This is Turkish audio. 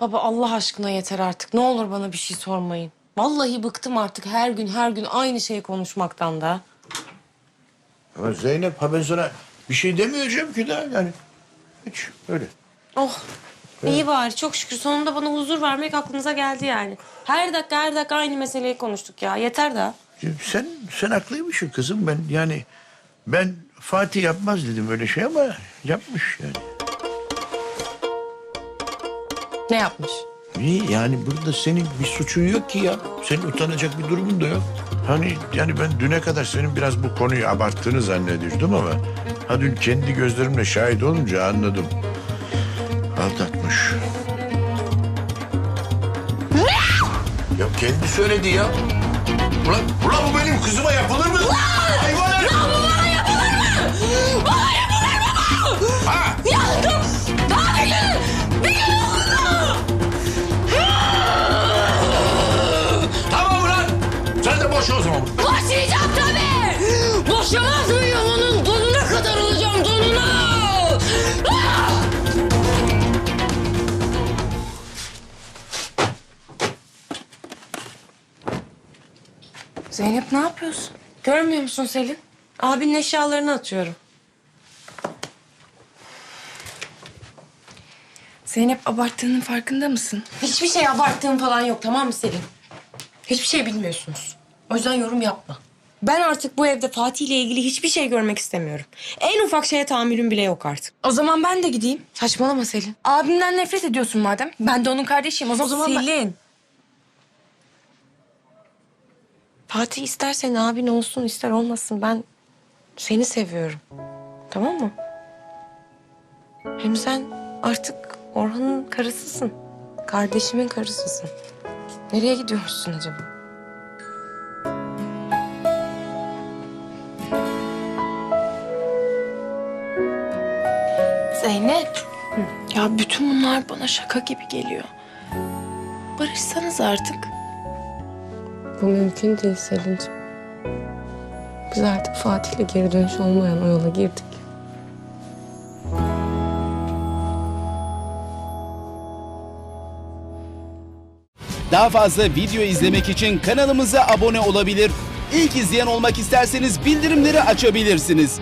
Baba Allah aşkına yeter artık. Ne olur bana bir şey sormayın. Vallahi bıktım artık her gün her gün aynı şeyi konuşmaktan da. Ama Zeynep ha ben sana bir şey demeyeceğim ki daha yani. Hiç öyle. Oh iyi bari çok şükür sonunda bana huzur vermek aklınıza geldi yani. Her dakika her dakika aynı meseleyi konuştuk ya yeter. Ya Sen sen haklıymışsın kızım ben yani ben Fatih yapmaz dedim öyle şey ama yapmış yani. Ne yapmış? Niye yani burada senin bir suçun yok ki ya. Senin utanacak bir durumun da yok. Hani yani ben düne kadar senin biraz bu konuyu abarttığını zannediyordum ama... ...ha dün kendi gözlerimle şahit olunca anladım. Aldatmış. Ya kendi söyledi ya. Ulan, ulan bu benim kızıma yapılır mı? Hayvan! Lan bu bana Sen de boş o zaman. Başlayacağım tabii! Boşamaz mıyım onun donuna kadar olacağım donuna! Ah! Zeynep ne yapıyorsun? Görmüyor musun Selin? Abinin eşyalarını atıyorum. Zeynep abarttığının farkında mısın? Hiçbir şey abarttığım falan yok tamam mı Selin? Hiçbir şey bilmiyorsunuz. O yüzden yorum yapma. Ben artık bu evde Fatih ile ilgili hiçbir şey görmek istemiyorum. En ufak şeye tahammülüm bile yok artık. O zaman ben de gideyim. Saçmalama Selin. Abimden nefret ediyorsun madem. Ben de onun kardeşiyim. O zaman, Selin. Fatih istersen abin olsun ister olmasın ben seni seviyorum. Tamam mı? Hem sen artık Orhan'ın karısısın. Kardeşimin karısısın. Nereye gidiyorsun acaba? Zeynep. Ya bütün bunlar bana şaka gibi geliyor. Barışsanız artık. Bu mümkün değil Selin'ciğim. Biz artık Fatih'le geri dönüş olmayan o yola girdik. Daha fazla video izlemek için kanalımıza abone olabilir. İlk izleyen olmak isterseniz bildirimleri açabilirsiniz.